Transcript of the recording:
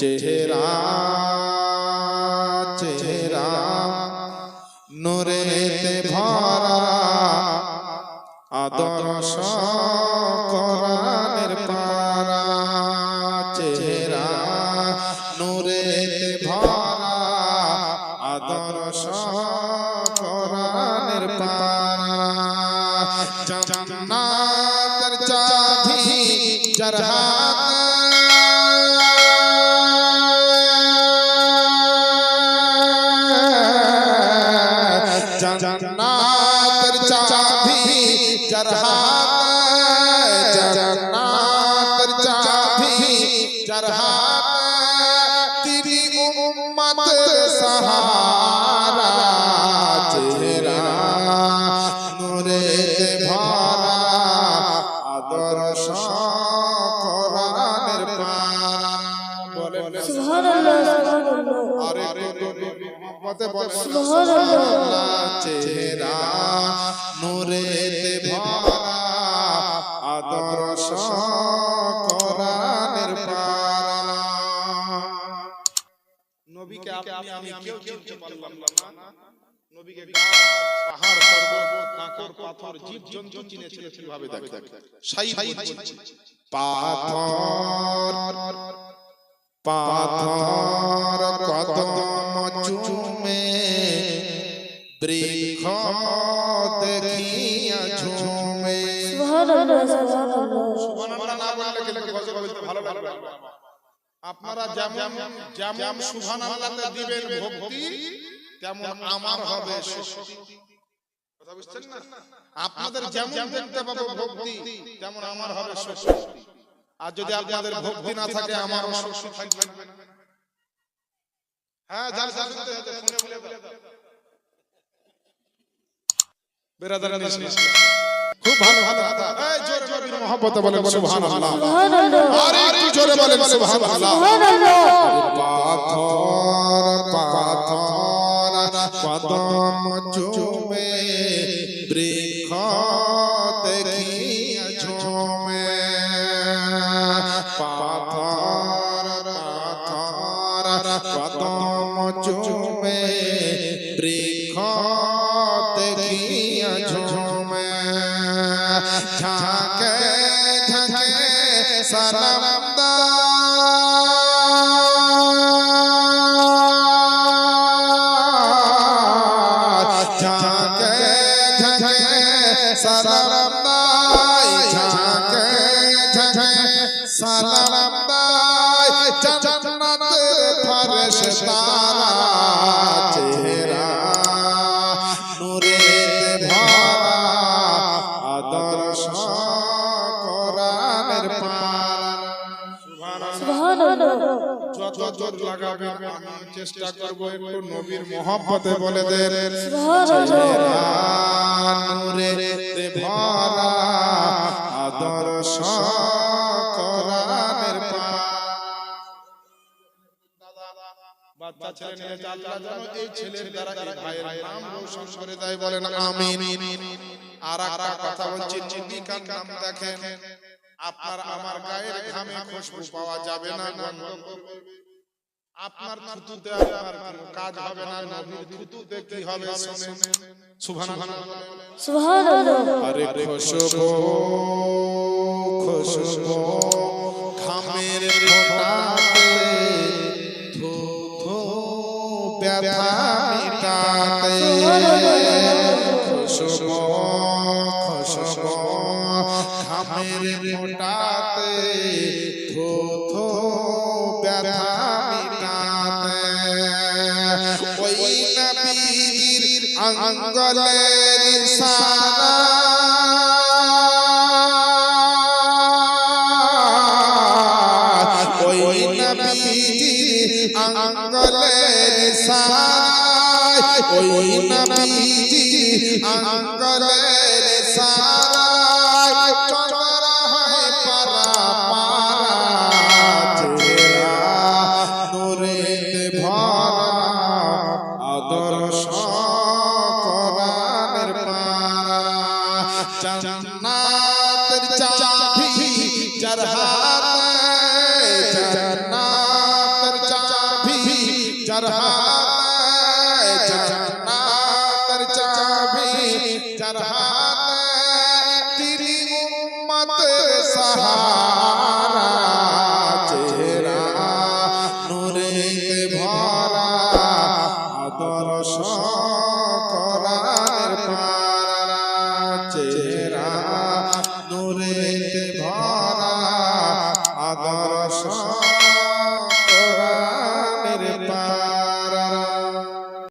চেহারা চেহারা, নূরেতে ভরা, আদর্শ কোরআনের পারা, চেহারা, নূরেতে ভরা, আদর্শ কোরআনের পারা। জান্নাতের চাবি যার হাতে জান্নাতের চাবি বলেন সুবহানাল্লাহ। চেহারা নূরেতে ভরা আদর্শ কোরআনের পারা নবীকে আপনি আমি কেউ চিনতে পারলাম না। নবীকে পাহাড় পর্বত কাঁকর পাথর জীব জন্তু চিনেছিল কীভাবে দেখেন। সাইদ পাথর পাথর কদম চুমে বৃক্ষ দেখিয়া ঝুমে। সুবহানাল্লাহ সুবহানাল্লাহ। সুবহানাল্লাহ না বললে কিন্তু গজল বলতে ভালো লাগবে আপনারা যেমন যেমন সুবহানাল্লাহতে দিবেন ভক্তি তেমন আমার হবে কথা বুঝছেন না? আপনাদের যেমন দেখতে পাবো ভক্তি তেমন আমার হবে শক্তি আর যদি আপনাদের ভক্তি না থাকে আমার শক্তি থাকবে না। হ্যাঁ যার যার শুনতে হতে ফোনে বলে দাও খুব ভালো ভালো এই জোরে নবীর মহব্বতে বলেন সুবহানাল্লাহ। সুবহানাল্লাহ। আর একটু জোরে বলেন সুবহানাল্লাহ। সুবহানাল্লাহ। পাথর পাথর কদম চুমে ঝুমে ঝাঁকে ঝাঁকে সালাম ঝাঁকে ঝাঁকে সালাম ঝাঁকে ঝাঁকে সালাম দাই জান্নাতের ফেরেশতারা যত জোর লাগাবেন আমি চেষ্টা করব একটু নবীর মহব্বতে বলে দেন সুবহানাল্লাহ ভরা আদর্শ কোরআনের বাচ্চা ছেলে নিয়ে আল্লাহ যেন এই ছেলের দ্বারা এই ভাইয়ের নাম রোশন করে দেয় বলেন আমিন আর একটা কথা বলছি চিন্তিকার নাম দেখেন আপনার আমার গায়ের ঘামে খুশবু পাওয়া যাবে না গন্ধ। আপনার থুতুতে আপনার কাজ হবে না নবীর থুতুতে কি হবে শুনেন। সুবহানাল্লাহ সুবহানাল্লাহ। আরে খুশবু খুশবু ঘামের ফোঁটাতে ধু ব্যথা মিটাতে। খুশবু খুশবু ঘামের ফোঁটাতে ব্যথা নবীর আঙ্গলের সারা ওই নবীর আঙ্গলের সারা ওই নবীর আঙ্গলের জান্নাতের চাবি যার হাতে জান্নাতের চাবি যার হাতে আদরে